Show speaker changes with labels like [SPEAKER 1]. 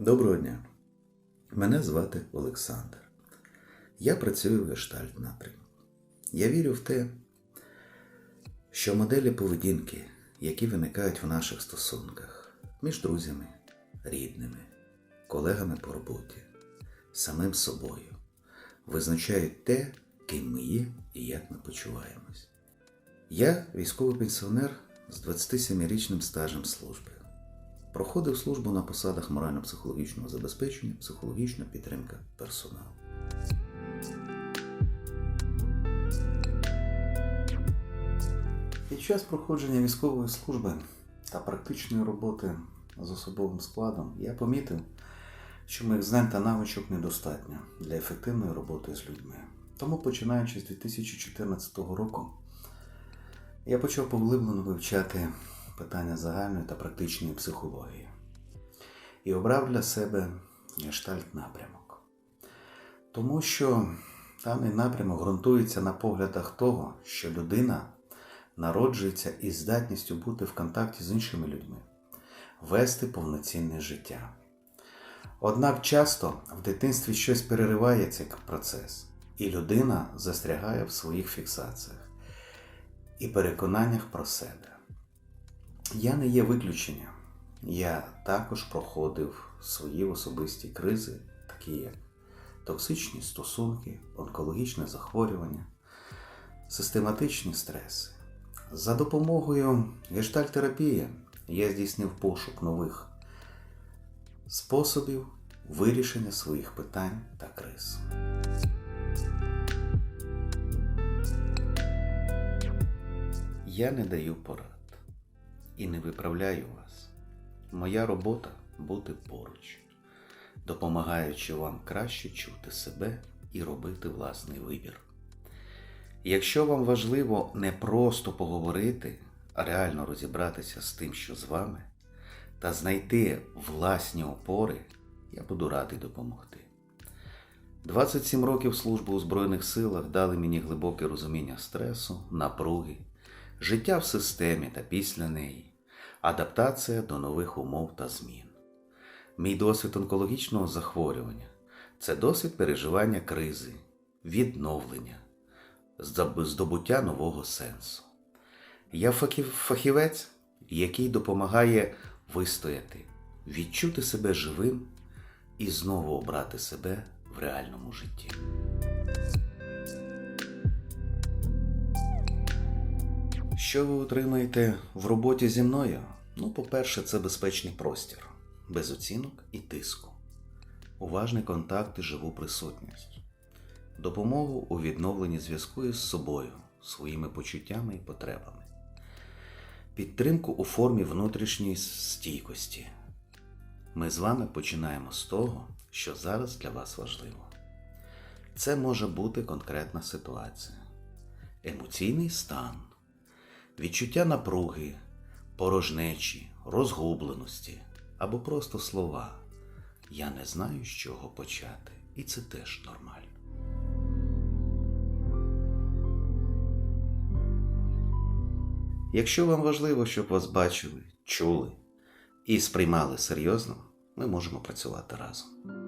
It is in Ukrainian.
[SPEAKER 1] Доброго дня. Мене звати Олександр. Я працюю в гештальт напрямку. Я вірю в те, що моделі поведінки, які виникають в наших стосунках між друзями, рідними, колегами по роботі, самим собою, визначають те, ким ми є і як ми почуваємось. Я військовий пенсіонер з 27-річним стажем служби. Проходив службу на посадах морально-психологічного забезпечення, психологічна підтримка персоналу. Під час проходження військової служби та практичної роботи з особовим складом я помітив, що моїх знань та навичок недостатньо для ефективної роботи з людьми. Тому, починаючи з 2014 року, я почав поглиблено вивчати питання загальної та практичної психології і обрав для себе гештальт напрямок. Тому що даний напрямок ґрунтується на поглядах того, що людина народжується із здатністю бути в контакті з іншими людьми, вести повноцінне життя. Однак часто в дитинстві щось перериває цей процес, і людина застрягає в своїх фіксаціях і переконаннях про себе. Я не є виключенням. Я також проходив свої особисті кризи, такі як токсичні стосунки, онкологічне захворювання, систематичні стреси. За допомогою гештальтерапії я здійснив пошук нових способів вирішення своїх питань та криз. Я не даю порад і не виправляю вас. Моя робота бути поруч, допомагаючи вам краще чути себе і робити власний вибір. Якщо вам важливо не просто поговорити, а реально розібратися з тим, що з вами, та знайти власні опори, я буду радий допомогти. 27 років служби у Збройних силах дали мені глибоке розуміння стресу, напруги, життя в системі та після неї, адаптація до нових умов та змін. Мій досвід онкологічного захворювання це досвід переживання кризи, відновлення, здобуття нового сенсу. Я фахівець, який допомагає вистояти, відчути себе живим і знову обрати себе в реальному житті. Що ви отримаєте в роботі зі мною? Ну, по-перше, це безпечний простір, без оцінок і тиску, уважний контакт і живу присутність, допомогу у відновленні зв'язку із собою, своїми почуттями і потребами, підтримку у формі внутрішньої стійкості. Ми з вами починаємо з того, що зараз для вас важливо. Це може бути конкретна ситуація, емоційний стан, відчуття напруги, порожнечі, розгубленості або просто слова. Я не знаю, з чого почати, і це теж нормально. Якщо вам важливо, щоб вас бачили, чули і сприймали серйозно, ми можемо працювати разом.